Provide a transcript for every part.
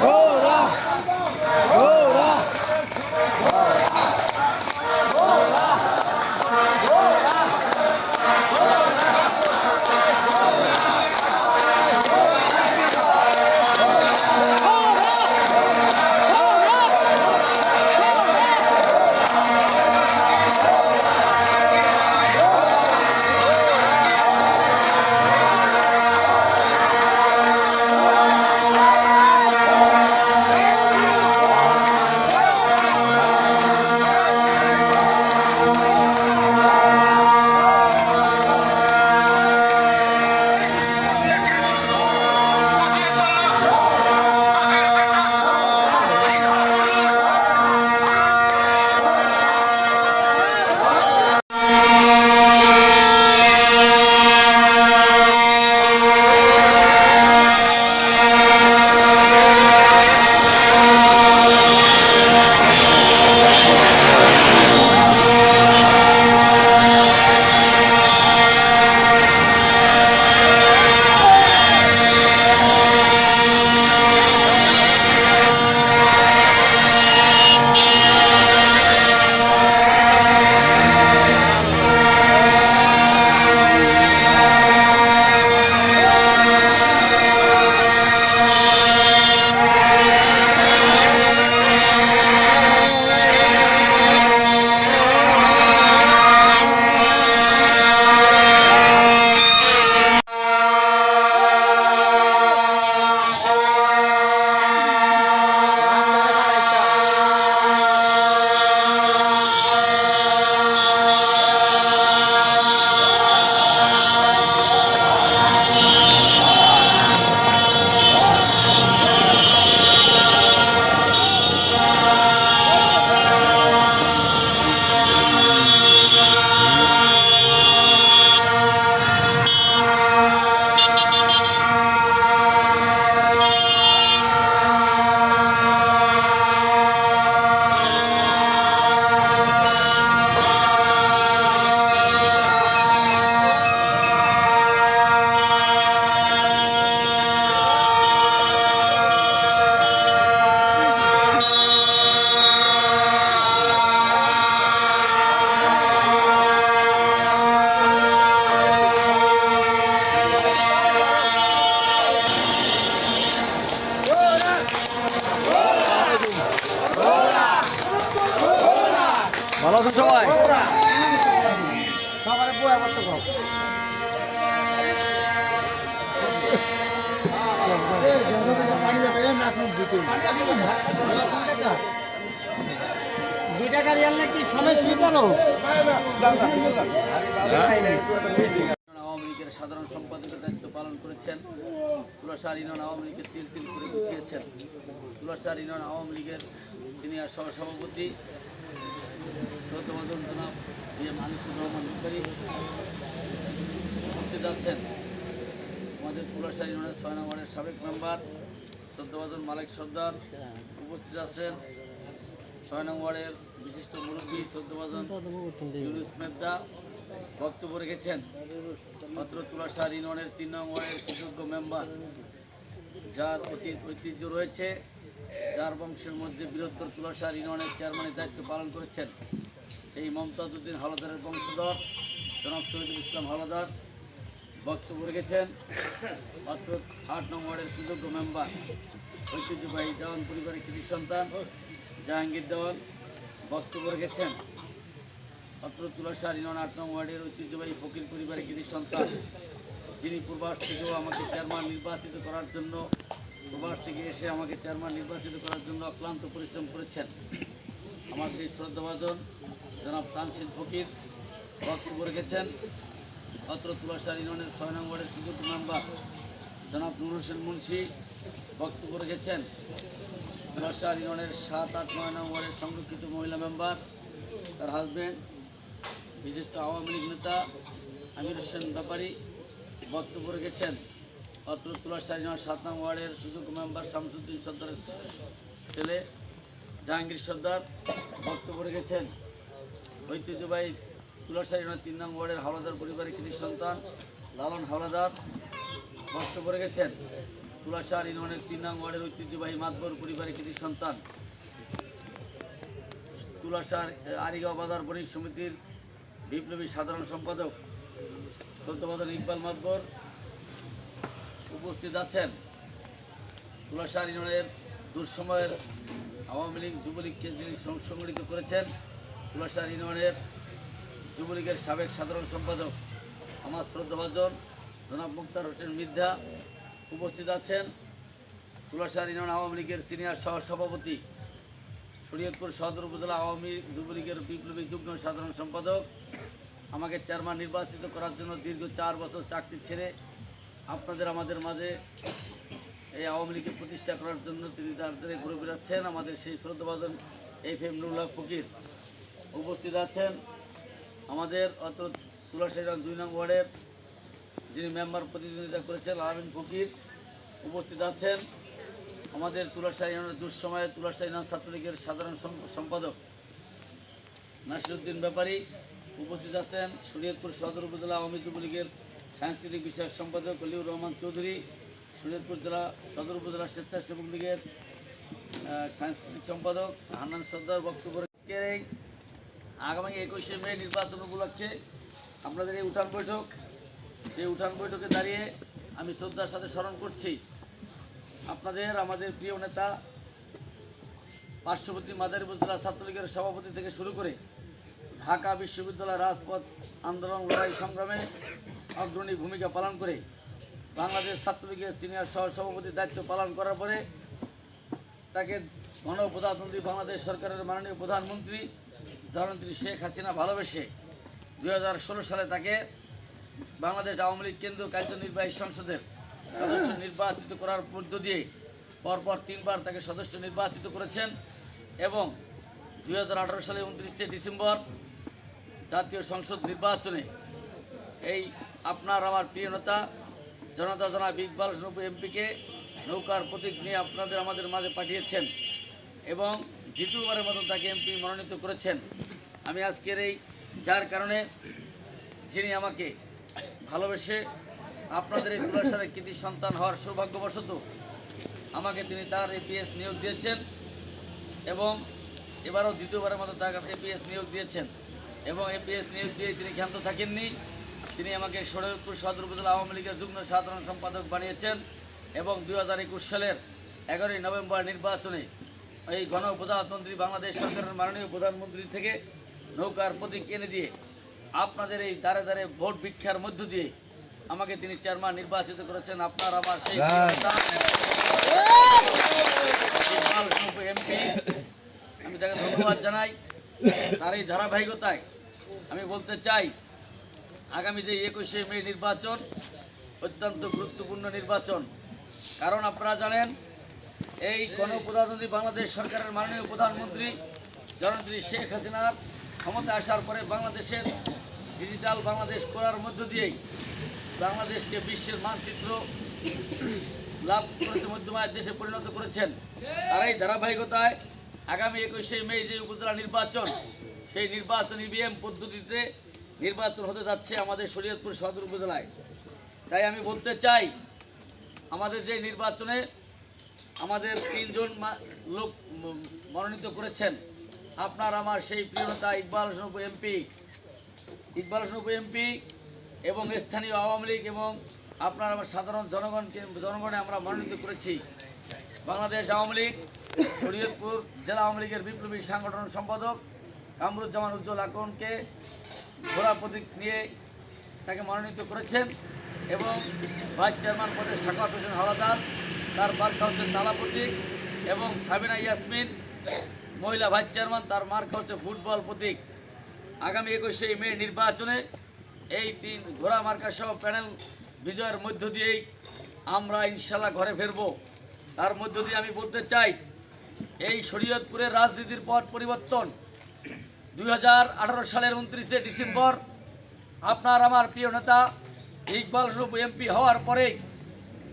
ভালো সবাই। দুইটা গাড়ি আনলে কি সমস্যা কেন আওয়ামী সাধারণ সম্পাদকের দায়িত্ব পালন করেছেন। তুলাসার ইউনিয়ন আওয়ামী লীগের তিল তিল করে গুছিয়েছেন। তুলাসার ইউনিয়ন আওয়ামী লীগের সিনিয়র সহসভাপতি রহমান বুখারি উপস্থিত আছেন আমাদের তুলাসার ইউনিয়নের ছয় নম্বরের সাবেক মেম্বার শ্রদ্ধভাজন মালিক সর্দার উপস্থিত আছেন ছয় নম্বরের বিশিষ্ট মুরব্বী শ্রদ্ধভাজন ইউনুস মেদ্দা বক্তব্য রেখেছেন। মাত্র তুলাসার ইউনিয়নের তিন নম্বরের সুযোগ্য মেম্বার যার অতীত ঐতিহ্য রয়েছে যার বংশের মধ্যে বৃহত্তর তুলাসার ইউনিয়নের চেয়ারম্যানের দায়িত্ব পালন করেছেন, সেই মমতাজ উদ্দিন হালাদারের বংশধর। জনাব শহীদুল ইসলাম হালাদার বক্তব্য রেখেছেন, মাত্র আট নম্বরের সুযোগ্য মেম্বার ঐতিহ্যবাহী দেওয়ান পরিবারের কৃতি সন্তান জাহাঙ্গীর দেওয়ান বক্তব্য রেখেছেন অত্র তুলাসার ইউনিয়ন আট নং ওয়ার্ডের ঐতিহ্যবাহী ফকির পরিবারের কৃতি সন্তান, যিনি প্রবাস থেকেও আমাকে চেয়ারম্যান নির্বাচিত করার জন্য প্রবাস থেকে এসে আমাকে চেয়ারম্যান নির্বাচিত করার জন্য অক্লান্ত পরিশ্রম করেছেন। আমার সেই শ্রদ্ধাভাজন জনাব তানসিল ফকির বক্তব্য রেখেছেন। অত্র তুলাসার ইউনিয়নের ছয় নম্বরের সুযোগ মেম্বার জনাব নুর হোসেন মুন্সি বক্তব্য রেখেছেন। তুলাসার ইউনিয়নের সাত আট নয় নম্বরের সংরক্ষিত মহিলা মেম্বার, তার হাজব্যান্ড বিশিষ্ট আওয়ামী লীগ নেতা আমির হোসেন ব্যাপারী বক্তব্য রেখেছেন। অত্র ইউনিয়ন সাত নং ওয়ার্ডের সুযোগ মেম্বার শামসুদ্দিন সর্দারের ছেলে জাহাঙ্গীর সর্দার বক্তব্য রেখেছেন। ঐতিহ্যবাহী ইউনিয়ন তিন নং ওয়ার্ডের হাওলাদার পরিবারের কৃতি সন্তান লালন হাওলাদার বক্তব্য রেখেছেন। তুলাশার ইউনিয়নের তিন নং ওয়ার্ডের ঐতিহ্যবাহী মাতবর পরিবারের কৃতি সন্তান তুলাশার আরিগাঁও বাজার বণিক সমিতির বিপ্লবী সাধারণ সম্পাদক সত্যবাদন ইকবাল মাতবর উপস্থিত আছেন তুলাশার ইউনিয়নের দুঃসময়ের আওয়ামী লীগ, যুবলীগকে যিনি সংগঠিত করেছেন তুলাশার ইউনিয়নের যুবলীগের সাবেক সাধারণ সম্পাদক আমার শ্রদ্ধাভাজন জনাব মুক্তার হোসেন মির্ধা উপস্থিত আছেন। তুলাশার ইউনিয়ন আওয়ামী লীগের সিনিয়র সহ সভাপতি শরীয়তপুর সদর উপজেলা আওয়ামী যুবলীগের বিপ্লবী যুগ্ম সাধারণ সম্পাদক। আমাকে চেয়ারম্যান নির্বাচিত করার জন্য দীর্ঘ চার বছর চাকরি ছেড়ে আপনাদের, আমাদের মাঝে এই আওয়ামী লীগের প্রতিষ্ঠা করার জন্য তিনি তার ধরে ঘুরে বেড়াচ্ছেন। আমাদের সেই শ্রদ্ধাভাজন এফ এম নুরুল্লাহ ফকির উপস্থিত আছেন। আমাদের অত তুলাশাইরাম দুই নং ওয়ার্ডের যিনি মেম্বার প্রতিদ্বন্দ্বিতা করেছেন, আলামিন ফকির উপস্থিত আছেন। আমাদের তুলাশাহী দুঃসময়ে তুলাশাহী ছাত্রলীগের সাধারণ সম্পাদক নাসিরুদ্দিন ব্যাপারী উপস্থিত আছেন। শরীয়তপুর সদর উপজেলা আওয়ামী যুবলীগের সাংস্কৃতিক বিষয়ক সম্পাদক অলিউর রহমান চৌধুরী শরীয়তপুর জেলা সদর উপজেলা স্বেচ্ছাসেবক লীগের সাংস্কৃতিক সম্পাদক হান্নান সর্দার বক্তব্য আগামী একুশে মে নির্বাচন উপলক্ষে আপনাদের এই উঠান বৈঠক। এই উঠান বৈঠকে দাঁড়িয়ে আমি শ্রদ্ধার সাথে স্মরণ করছি আপনাদের, আমাদের প্রিয় নেতা, পার্শ্ববর্তী মাদারীপুর জেলা ছাত্রলীগের সভাপতি থেকে শুরু করে ঢাকা বিশ্ববিদ্যালয় রাজপথ আন্দোলন লড়াই সংগ্রামে অগ্রণী ভূমিকা পালন করে বাংলাদেশ ছাত্রলীগের সিনিয়র সহ সভাপতির দায়িত্ব পালন করার পরে তাকে গণপ্রজাতন্ত্রী বাংলাদেশ সরকারের মাননীয় প্রধানমন্ত্রী জননেত্রী শেখ হাসিনা ভালোবেসে দু হাজার ষোলো সালে তাকে বাংলাদেশ আওয়ামী লীগ কেন্দ্রীয় কার্যনির্বাহী সংসদের সদস্য নির্বাচিত করার মধ্য দিয়ে পরপর তিনবার তাকে সদস্য নির্বাচিত করেছেন এবং দু হাজার আঠারো সালে উনত্রিশে ডিসেম্বর জাতীয় সংসদ নির্বাচনে এই আপনার আমার প্রিয় নেতা, জনতা জনাব ইকবাল নব্বই এমপিকে নৌকার প্রতীক নিয়ে আপনাদের আমাদের মাঝে পাঠিয়েছেন এবং দ্বিতীয়বারের মতো তাকে এমপি মনোনীত করেছেন। আমি আজকের এই, যার কারণে যিনি আমাকে ভালোবেসে আপনাদের এই তুলাসারে কৃতি সন্তান হওয়ার সৌভাগ্যবশত আমাকে তিনি তার এপিএস নিয়োগ দিয়েছেন এবং এবারও দ্বিতীয়বারের মতো তার এপিএস নিয়োগ দিয়েছেন এবং এপিএস নিয়োগ দিয়ে তিনি ক্ষান্ত থাকেননি। তিনি আমাকে শরীরপুর সদর উপজেলা আওয়ামী লীগের যুগ্ম সাধারণ সম্পাদক বানিয়েছেন এবং দুই হাজার একুশ সালের এগারোই নভেম্বর নির্বাচনে এই গণ গণপ্রজাতন্ত্রী বাংলাদেশ সরকারের মাননীয় প্রধানমন্ত্রী থেকে নৌকার প্রতীক এনে দিয়ে আপনাদের এই দ্বারে দ্বারে ভোট ভিক্ষার মধ্য দিয়ে আমাকে তিনি চেয়ারম্যান নির্বাচিত করেছেন। আপনার আমার সেই এমপি। আমি তাকে ধন্যবাদ জানাই। তার এই ধারাবাহিকতায় আমি বলতে চাই আগামী যে একুশে মে নির্বাচন, অত্যন্ত গুরুত্বপূর্ণ নির্বাচন। কারণ আপনারা জানেন, এই গণপ্রজাতন্ত্রী বাংলাদেশ সরকারের মাননীয় প্রধানমন্ত্রী জননেত্রী শেখ হাসিনার ক্ষমতা আসার পরে বাংলাদেশের ডিজিটাল বাংলাদেশ করার মধ্য দিয়েই বাংলাদেশকে বিশ্বের মানচিত্র লাভ করেছে মধ্যমায় দেশে পরিণত করেছেন। আর এই ধারাবাহিকতায় আগামী একুশে মে যে উপজেলা নির্বাচন, সেই নির্বাচন ইভিএম পদ্ধতিতে নির্বাচন হতে যাচ্ছে আমাদের শরীয়তপুর সদর উপজেলায়। তাই আমি বলতে চাই, আমাদের যে নির্বাচনে আমাদের তিনজন লোক মনোনীত করেছেন, আপনার আমার সেই প্রিয়তা ইকবাল হোসেন এমপি, ইকবাল হোসেন এমপি এবং স্থানীয় আওয়ামী লীগ এবং আপনার আমার সাধারণ জনগণকে জনগণে আমরা মনোনীত করেছি। বাংলাদেশ আওয়ামী লীগ, শরীয়তপুর জেলা আওয়ামী লীগের বিপ্লবী সাংগঠন সম্পাদক কামরুজ্জামান উজ্জ্বল আকরণকে ঘোড়া প্রতীক নিয়ে তাকে মনোনীত করেছেন এবং ভাইস চেয়ারম্যান পদে সাকাত হোসেন হাওলাদার, তার মার্কা হচ্ছে তালা প্রতীক এবং সাবিনা ইয়াসমিন, মহিলা ভাইস চেয়ারম্যান, তার মার্কা হচ্ছে ফুটবল প্রতীক। আগামী একুশে মে নির্বাচনে এই তিন ঘোড়া মার্কা সহ প্যানেল বিজয়ের মধ্য দিয়েই আমরা ইনশাল্লাহ ঘরে ফিরব। তার মধ্য দিয়ে আমি বলতে চাই, এই শরীয়তপুরের রাজনীতির পথ পরিবর্তন দুই হাজার আঠারো সালের উনত্রিশে ডিসেম্বর আপনার আমার প্রিয় নেতা ইকবাল রূপ এমপি হওয়ার পরেই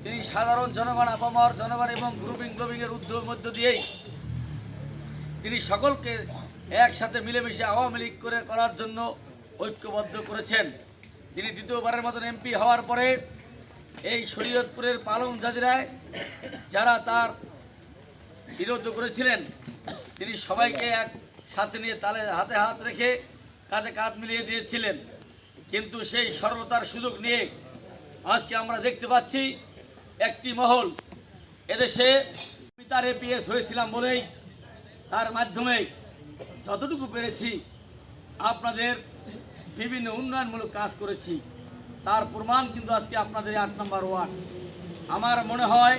তিনি সাধারণ জনগণ, আপামর জনগণ এবং গ্রুপিং গ্রুপিংয়ের উদ্যোগ মধ্য দিয়েই তিনি সকলকে একসাথে মিলেমিশে আওয়ামী লীগ করে করার জন্য ঐক্যবদ্ধ করেছেন। তিনি দ্বিতীয়বারের মতন এমপি হওয়ার পরে এই শরীয়তপুরের পালং জাজিরায় যারা তার বিরোধ করেছিলেন, তিনি সবাইকে এক সাথে নিয়ে তালে হাতে হাত রেখে কাঁধে কাঁধ মিলিয়ে দিয়েছিলেন। কিন্তু সেই সরলতার সুযোগ নিয়ে আজকে আমরা দেখতে পাচ্ছি একটি মহল। এদেশে আমি তার এপিএস হয়েছিলাম বলেই তার মাধ্যমে যতটুকু পেরেছি, আপনাদের বিভিন্ন উন্নয়নমূলক কাজ করেছি। তার প্রমাণ কিন্তু আজকে আপনাদের আট নম্বর ওয়ার্ড। আমার মনে হয়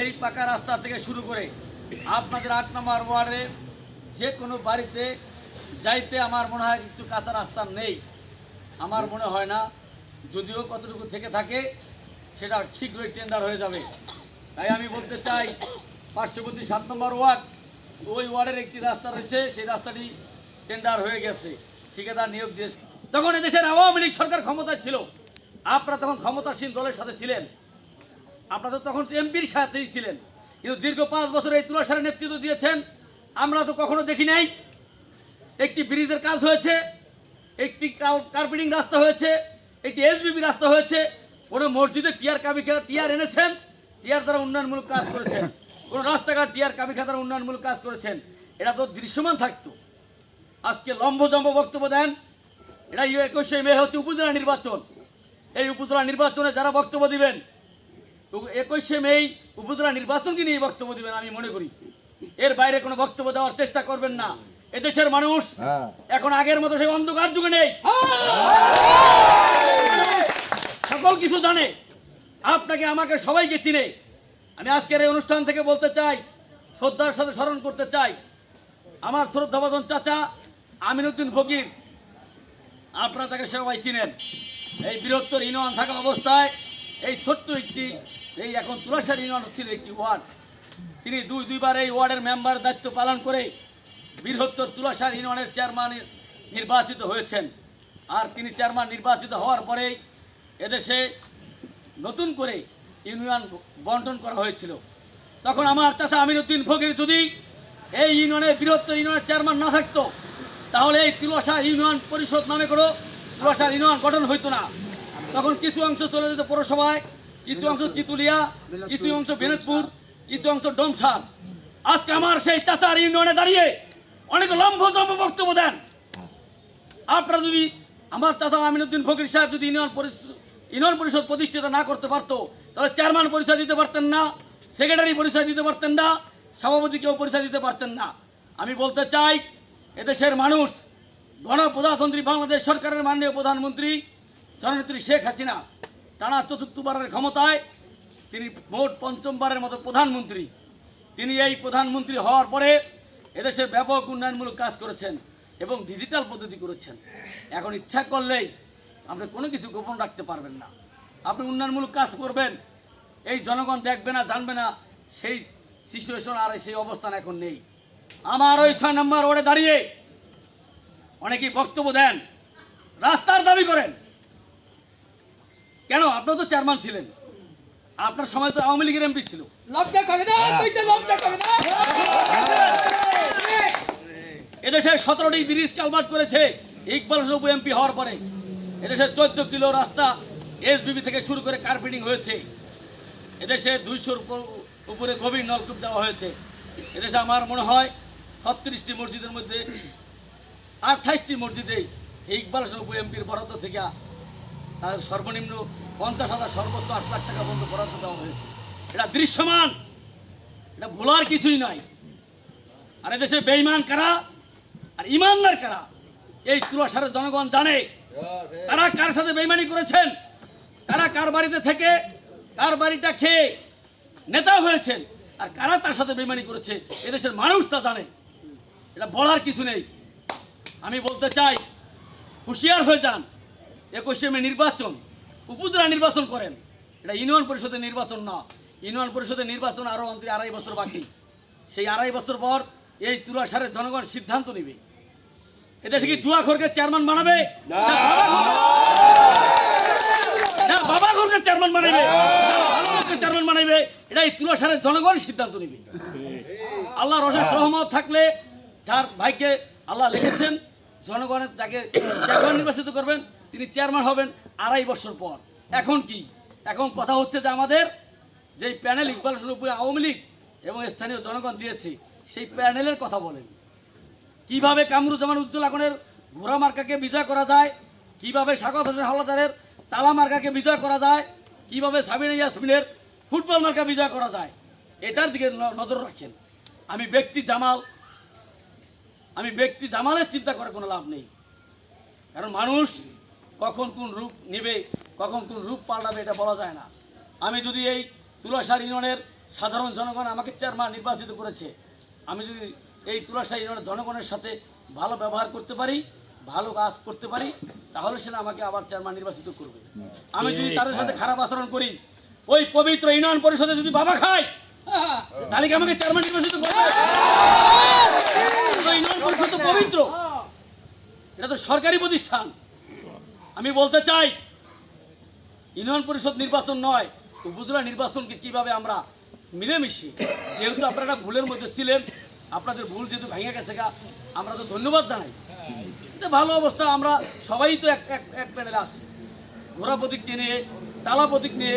এই পাকা রাস্তা থেকে শুরু করে আপনাদের আট নম্বর ওয়ার্ডে যে কোনো বাড়িতে যাইতে আমার মনে হয় একটু কাঁচা রাস্তা নেই। আমার মনে হয় না। যদিও কতটুকু থেকে থাকে, সেটা শীঘ্রই টেন্ডার হয়ে যাবে। তাই আমি বলতে চাই, পার্শ্ববর্তী সাত নম্বর ওয়ার্ড, ওই ওয়ার্ডের একটি রাস্তা রয়েছে, সেই রাস্তাটি টেন্ডার হয়ে গেছে। ঠিকাদার নিয়োগ দিয়েছে। তখন এদেশের আওয়ামী লীগ সরকার ক্ষমতায় ছিল। আপনারা তখন ক্ষমতাসীন দলের সাথে ছিলেন। আপনারা তখন এমপির সাথেই ছিলেন। কিন্তু দীর্ঘ পাঁচ বছর এই তুলাসারের নেতৃত্ব দিয়েছেন। আমরা তো কখনো দেখি নাই। একটি ব্রিজের কাজ হয়েছে, একটি কার্পেটিং রাস্তা হয়েছে, একটি এসবিবি রাস্তা হয়েছে। কোনো মসজিদে টিয়ার কাবি খেলা টিয়ার এনেছেন, টিয়ার দ্বারা উন্নয়নমূলক কাজ করেছেন। কোনো রাস্তাঘাট টিয়ার কাবি উন্নয়নমূলক কাজ করেছেন। এটা তো দৃশ্যমান থাকতো। আজকে লম্বজম্ব বক্তব্য দেন। এটা একুশে মে হচ্ছে উপজেলা নির্বাচন। এই উপজেলা নির্বাচনে যারা বক্তব্য দিবেন, একুশে মে উপজেলা নির্বাচনকে নিয়ে বক্তব্য দিবেন আমি মনে করি। এর বাইরে কোনো বক্তব্য দেওয়ার চেষ্টা করবেন না। এদেশের মানুষ এখন আগের মতো সেই অন্ধকার যুগে নেই। সকল কিছু জানে। আপনাকে আমাকে সবাইকে চিনে। আমি আজকের এই অনুষ্ঠান থেকে বলতে চাই শ্রদ্ধার সাথে স্মরণ করতে চাই। আমার শ্রদ্ধাবাদন চাচা আমিনুদ্দিন ফকির আপনারা তাকে সবাই চিনেন। এই বৃহত্তর ইউনিয়ন থাকা অবস্থায় এই ছোট্ট একটি এই এখন তুলাসার ইউনিয়ন ছিল একটি ওয়ার্ড। তিনি দুই দুইবার এই ওয়ার্ডের মেম্বার দায়িত্ব পালন করে বৃহত্তর তুলাসার ইউনিয়নের চেয়ারম্যান নির্বাচিত হয়েছেন। আর তিনি চেয়ারম্যান নির্বাচিত হওয়ার পরেই এদেশে নতুন করে ইউনিয়ন বন্টন করা হয়েছিল। তখন আমার চাচা আমিনুদ্দিন ফকির যদি এই ইউনিয়নের বৃহত্তর ইউনিয়নের চেয়ারম্যান না থাকতো, তাহলে এই তিলসা ইউনিয়ন পরিষদ নামে কোনো তিলসা ইউনিয়ন গঠন হইতো না। তখন কিছু অংশ চলে যেত পৌরসভায়, কিছু অংশ চিতুলিয়া, কিছু অংশ বেনতপুর কিছু অংশ ডোমসার আজকে আমার সেই চাচার ইউনিয়নে দাঁড়িয়ে অনেক লম্বজম্ব বক্তব্য দেন। আপনারা যদি আমার চাচা আমিনুদ্দিন ফকির সাহেব যদি ইউনিয়ন পরিষদ ইউনিয়ন পরিষদ প্রতিষ্ঠিত না করতে পারতো, তাহলে চেয়ারম্যান পরিচয় দিতে পারতেন না, সেক্রেটারি পরিচয় দিতে পারতেন না, সভাপতি কেউ পরিচয় দিতে পারতেন না। আমি বলতে চাই, এদেশের মানুষ, গণপ্রজাতন্ত্রী বাংলাদেশ সরকারের মাননীয় প্রধানমন্ত্রী, জননেত্রী শেখ হাসিনা, টানা চতুর্থবারের ক্ষমতায় তিনি মোট পঞ্চমবারের মতো প্রধানমন্ত্রী। তিনি এই প্রধানমন্ত্রী হওয়ার পরে এদেশের ব্যাপক উন্নয়নমূলক কাজ করেছেন এবং ডিজিটাল পদ্ধতি করেছেন। এখন ইচ্ছা করলেই আপনি কোনো কিছু গোপন রাখতে পারবেন না। আপনি উন্নয়নমূলক কাজ করবেন, এই জনগণ দেখবে না, জানবে না, সেই সিচুয়েশন আর সেই অবস্থান এখন নেই। আমার ওই ছয় নম্বর ওয়ার্ডে দাঁড়িয়ে অনেকেই বক্তব্য দেন, রাস্তার দাবি করেন। কেন? আপনার তো চেয়ারম্যান ছিলেন। আপনার সময় তো আওয়ামী লীগের এমপি ছিল। লজ্জা করে না কইতে লজ্জা করে না। এদেশে সতেরোটি ব্রিজ কালভার্ট করেছে ইকবাল সবু এমপি হওয়ার পরে। এদেশে চোদ্দ কিলো রাস্তা এসবিবি থেকে শুরু করে কার্পেটিং হয়েছে। এদেশে দুইশোর উপরে গভীর নলকূপ দেওয়া হয়েছে। এদেশে আমার মনে হয় ছত্রিশটি মসজিদের মধ্যে আঠাইশটি মসজিদে ইকবাল সবু এমপির বরাদ্দ থেকে তার সর্বনিম্ন পঞ্চাশ হাজার সর্বোচ্চ আট লাখ টাকা পর্যন্ত বরাদ্দ দেওয়া হয়েছে। এটা দৃশ্যমান। এটা ভোলার কিছুই নয় আর এদেশে বেইমান কারা? আর ইমানদার কারা? এই তুলাসারের জনগণ জানে। তারা কার সাথে বেইমানি করেছেন? কারা কার বাড়িতে থেকে কার বাড়িটা খেয়ে নেতা হয়েছেন? আর কারা তার সাথে বেইমানি করেছে? এদেশের মানুষ তা জানে। এটা বলার কিছু নেই। আমি বলতে চাই, হুঁশিয়ার হয়ে যান। একুশে মে নির্বাচন। উপজেলা নির্বাচন করেন। এটা ইউনিয়ন পরিষদের নির্বাচন না। ইউনিয়ন পরিষদের নির্বাচন আরও অন্তরে আড়াই বছর বাকি। সেই আড়াই বছর পর এই তুলাসারের জনগণ সিদ্ধান্ত নেবে। এদেশে কি জুয়া খোরকে চেয়ারম্যান বানাবে? না। বাবা খোরকে চেয়ারম্যান বানাবে। চেয়ারম্যান বানাবে। এটা এই তুলাসারের জনগণ সিদ্ধান্ত নেবে। আল্লাহ রসের সহমত থাকলে যার ভাইকে আল্লাহ লিখেছেন জনগণের তাকে নির্বাচিত করবেন তিনি চেয়ারম্যান হবেন আড়াই বছর পর। এখন কি? এখন কথা হচ্ছে যে আমাদের যেই প্যানেল ইকবাল উপরে আওয়ামী লীগ এবং স্থানীয় জনগণ দিয়েছে, সেই প্যানেলের কথা বলেন। কীভাবে কামরুজ্জামান উজ্জ্বল আগুনের ঘোড়া মার্কাকে বিজয় করা যায়? কীভাবে স্বাগত হোসেন হাওলাদারের তালা মার্কাকে বিজয় করা যায়? কীভাবে সাবিনা ইয়াসমিনের ফুটবল মার্কা বিজয় করা যায়? এটার দিকে নজর রাখেন। আমি ব্যক্তি জামাল। আমি ব্যক্তি জামালের চিন্তা করে কোনো লাভ নেই। কারণ মানুষ কখন কোন রূপ নেবে কখন কোন রূপ পাল্টাবে এটা বলা যায় না। আমি যদি এই তুলাসার ইউনিয়নের সাধারণ জনগণ আমাকে চেয়ারম্যান নির্বাচিত করেছে আমি যদি এই তুলাসার ইউনিয়নের জনগণের সাথে ভালো ব্যবহার করতে পারি ভালো কাজ করতে পারি তাহলে সেটা আমাকে আবার চেয়ারম্যান নির্বাচিত করবে। আমি যদি তাদের সাথে খারাপ আচরণ করি ওই পবিত্র ইউনিয়ন পরিষদে যদি বাবা খায় হ্যাঁ, তাহলে কি আমাকে চেয়ারম্যান নির্বাচিত করবে? ইউনিয়ন পরিষদ তো পবিত্র। এটা তো সরকারি প্রতিষ্ঠান। আমি বলতে চাই, ইউনিয়ন পরিষদ নির্বাচন নয়, উপজেলা নির্বাচনকে কীভাবে আমরা মিলেমিশি? যেহেতু আপনারা ভুলের মধ্যে ছিলেন, আপনাদের ভুল যেহেতু ভেঙে গেছে গা, আমরা তো ধন্যবাদ জানাই। ভালো অবস্থা, আমরা সবাই তো এক এক প্যানেলে আছি। ঘোড়া প্রতীককে নিয়ে, তালা প্রতীক নিয়ে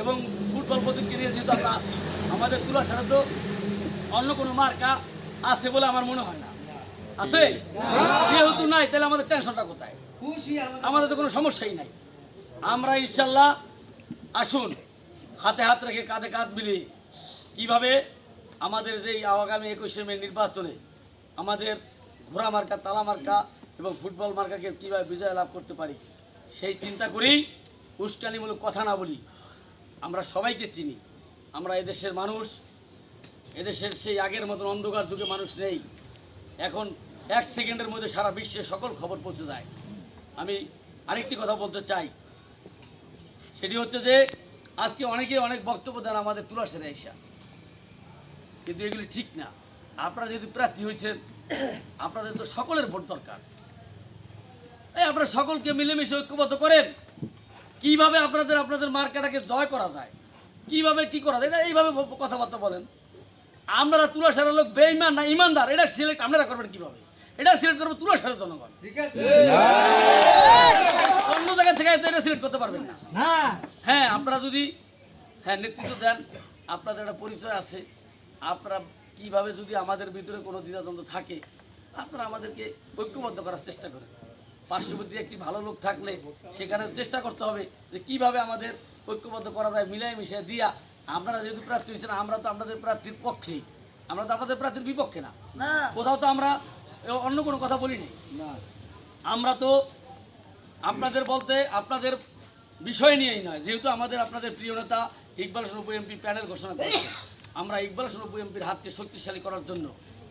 এবং ফুটবল প্রতীককে নিয়ে যেহেতু আমরা আছি, আমাদের তুলার সাথে তো অন্য কোনো মার্কা আছে বলে আমার মনে হয় না। আছে? যেহেতু নাই, তাহলে আমাদের টেনশনটা কোথায়? আমাদের তো কোনো সমস্যাই নাই। আমরা ইনশাল্লাহ আসুন, হাতে হাত রেখে কাঁধে কাঁধ মিলিয়ে কীভাবে আমাদের যে আগামী একুশে মে নির্বাচনে আমাদের ঘোড়া মার্কা, তালা মার্কা এবং ফুটবল মার্কাকে কীভাবে বিজয় লাভ করতে পারি, সেই চিন্তা করেই উস্কানিমূলক কথা না বলি, আমরা সবাইকে চিনি। আমরা এদেশের মানুষ, এদেশের সেই আগের মতন অন্ধকার যুগে মানুষ নেই। এখন এক সেকেন্ডের মধ্যে সারা বিশ্বে সকল খবর পৌঁছে যায়। আমি আরেকটি কথা বলতে চাই। সেটি হচ্ছে যে, আজকে অনেকে অনেক বক্তব্য দেন আমাদের তুলা তুলাসের এসা কিন্তু এগুলি ঠিক না। আপনারা যেহেতু প্রার্থী হয়েছেন, আপনাদের তো সকলের ভোট দরকার। এই আপনারা সকলকে মিলেমিশে ঐক্যবদ্ধ করেন। কীভাবে আপনাদের আপনাদের মার্কেটাকে জয় করা যায়? কীভাবে কি করা যায়? এটা এইভাবে কথাবার্তা বলেন। আমরা তুলাসারের লোক বেঈমান না, ইমানদার, এটা সিলেক্ট আপনারা করবেন কীভাবে? এটা সিলেক্ট করবে জনগণ। অন্য জায়গা থেকে তো এটা সিলেক্ট করতে পারবেন না। হ্যাঁ আপনারা যদি হ্যাঁ নেতৃত্ব দেন আপনাদের একটা পরিচয় আছে। আপনারা কীভাবে যদি আমাদের ভিতরে কোনো দ্বিধাদ্বন্দ্ব থাকে আপনারা আমাদেরকে ঐক্যবদ্ধ করার চেষ্টা করেন। পার্শ্ববর্তী একটি ভালো লোক থাকলে সেখানে চেষ্টা করতে হবে যে কীভাবে আমাদের ঐক্যবদ্ধ করা যায় মিলাই মিশিয়ে দিয়া। আপনারা যেহেতু প্রার্থী হয়েছেন আমরা তো আপনাদের প্রার্থীর পক্ষেই। আমরা তো আপনাদের প্রার্থীর বিপক্ষে না। কোথাও তো আমরা অন্য কোনো কথা বলিনি। আমরা তো আপনাদের বলতে আপনাদের বিষয় নিয়েই নয় যেহেতু আমাদের আপনাদের প্রিয় নেতা ইকবাল স্বরূপ এমপি প্যানেল ঘোষণা করেছে। আমরা ইকবাল স্বরূপ এমপির হাতকে শক্তিশালী করার জন্য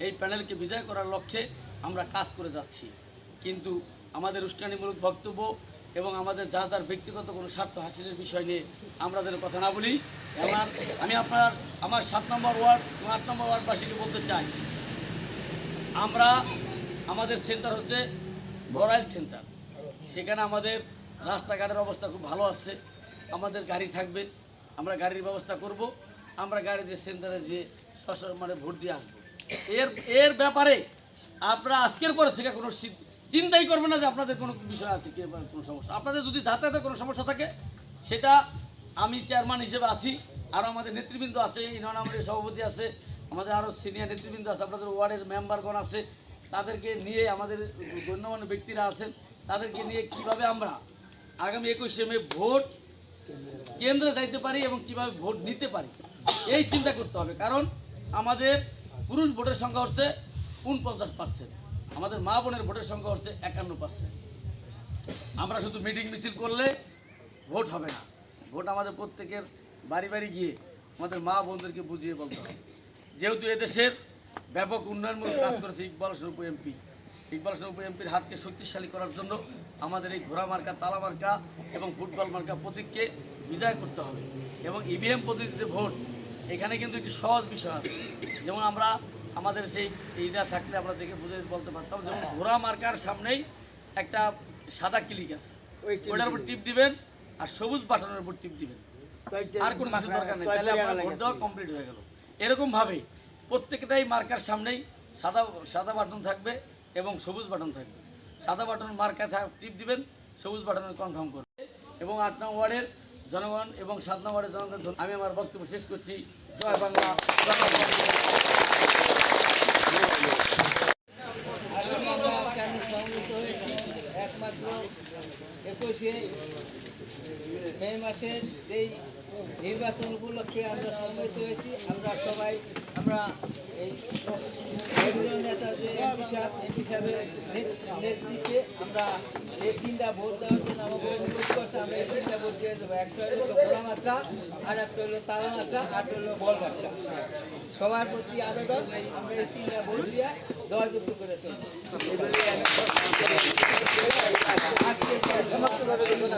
এই প্যানেলকে বিজয় করার লক্ষ্যে আমরা কাজ করে যাচ্ছি। কিন্তু আমাদের উস্কানিমূলক বক্তব্য এবং আমাদের যা যার ব্যক্তিগত কোনো স্বার্থ হাসিলের বিষয় নিয়ে আমরা যেন কথা না বলি আমার আমি আপনার আমার সাত নম্বর ওয়ার্ড এবং আট নম্বর ওয়ার্ডবাসীকে বলতে চাই আমরা, আমাদের সেন্টার হচ্ছে বড়াইল সেন্টার সেখানে আমাদের রাস্তাঘাটের অবস্থা খুব ভালো আছে। আমাদের গাড়ি থাকবে। আমরা গাড়ির ব্যবস্থা করব। আমরা গাড়িতে সেন্টারে যে মানে ভোট দিয়ে আসব। এর এর ব্যাপারে আপনারা আজকের পরে থেকে কোনো চিন্তাই করবেন না যে আপনাদের কোনো বিষয় আছে, কি কোনো সমস্যা। আপনাদের যদি যাতায়াতের কোনো সমস্যা থাকে, সেটা আমি চেয়ারম্যান হিসেবে আছি। আর আমাদের নেতৃবৃন্দ আছে ইনন আমাদের সভাপতি আছে। আমাদের আরও সিনিয়র নেতৃবৃন্দ আছে, আপনাদের ওয়ার্ডের মেম্বারগণ আছে, তাদেরকে নিয়ে আমাদের গণ্যমান্য ব্যক্তিরা আছেন, তাদেরকে নিয়ে কীভাবে আমরা আগামী একুশে মে ভোট কেন্দ্রে যাইতে পারি এবং কীভাবে ভোট নিতে পারি, এই চিন্তা করতে হবে। কারণ আমাদের পুরুষ ভোটের সংখ্যা হচ্ছে উনপঞ্চাশ পার্সেন্ট আমাদের মা বোনের ভোটের সংখ্যা হচ্ছে একান্ন পার্সেন্ট আমরা শুধু মিটিং মিছিল করলে ভোট হবে না, ভোট আমাদের প্রত্যেকের বাড়ি বাড়ি গিয়ে আমাদের মা বোনদেরকে বুঝিয়ে বলতে হবে। যেহেতু এদেশের ব্যাপক উন্নয়নমূলক কাজ করেছে ইকবাল স্বরূপ এমপি। ইকবাল স্বরূপ এমপির হাতকে শক্তিশালী করার জন্য আমাদের এই ঘোড়া মার্কা তালা মার্কা এবং ফুটবল মার্কা প্রতীককে বিজয় করতে হবে এবং ইভিএম পদ্ধতিতে ভোট এখানে কিন্তু একটি সহজ বিষয় আছে। যেমন আমরা আমাদের সেই এইটা থাকলে আমরা দেখে বুঝে বলতে পারতাম যেমন ঘোড়া মার্কার সামনেই একটা সাদা ক্লিক আছে। ওইটার উপর টিপ দিবেন আর সবুজ বাটনের উপর টিপ দিবেন। আর কোনো কিছু দরকার নেই। তাহলে আপনার ভোট দেওয়া কমপ্লিট হয়ে গেল। এরকম ভাবে প্রত্যেকটাই মার্কার সামনেই সাদা সাদা বাটন থাকবে এবং সবুজ বাটন থাকবে। সাদা বাটন মার্কা টিপ দিবেন, সবুজ বাটনে কনফার্ম করবে এবং আট নং ওয়ার্ডের জনগণ এবং সাত নম্বরের জনগণ, আমি আমার বক্তব্য শেষ করছি। জয় বাংলা একমাত্র একুশে মে মাসের যেই নির্বাচন উপলক্ষে আমরা সমবেত হয়েছি। আমরা সবাই আমরা এই দলীয় নেতা যে এমপি সাহেব এমপি সাহেবের নেতৃত্বে আমরা এই তিনটা ভোট দেওয়ার জন্য আমাকে অনুরোধ করছে। আমরা এই তিনটা ভোট দিয়ে দেবো। একটা হলো গোড়া মাত্রা, আর একটা হলো তালা মাত্রা, আর হলো বল মাত্রা। সবার প্রতি আবেদন, আমরা এই তিনটা ভোট দিয়ে দোয়া যুক্ত করে চলবো। আজকে সমাপ্ত করে না।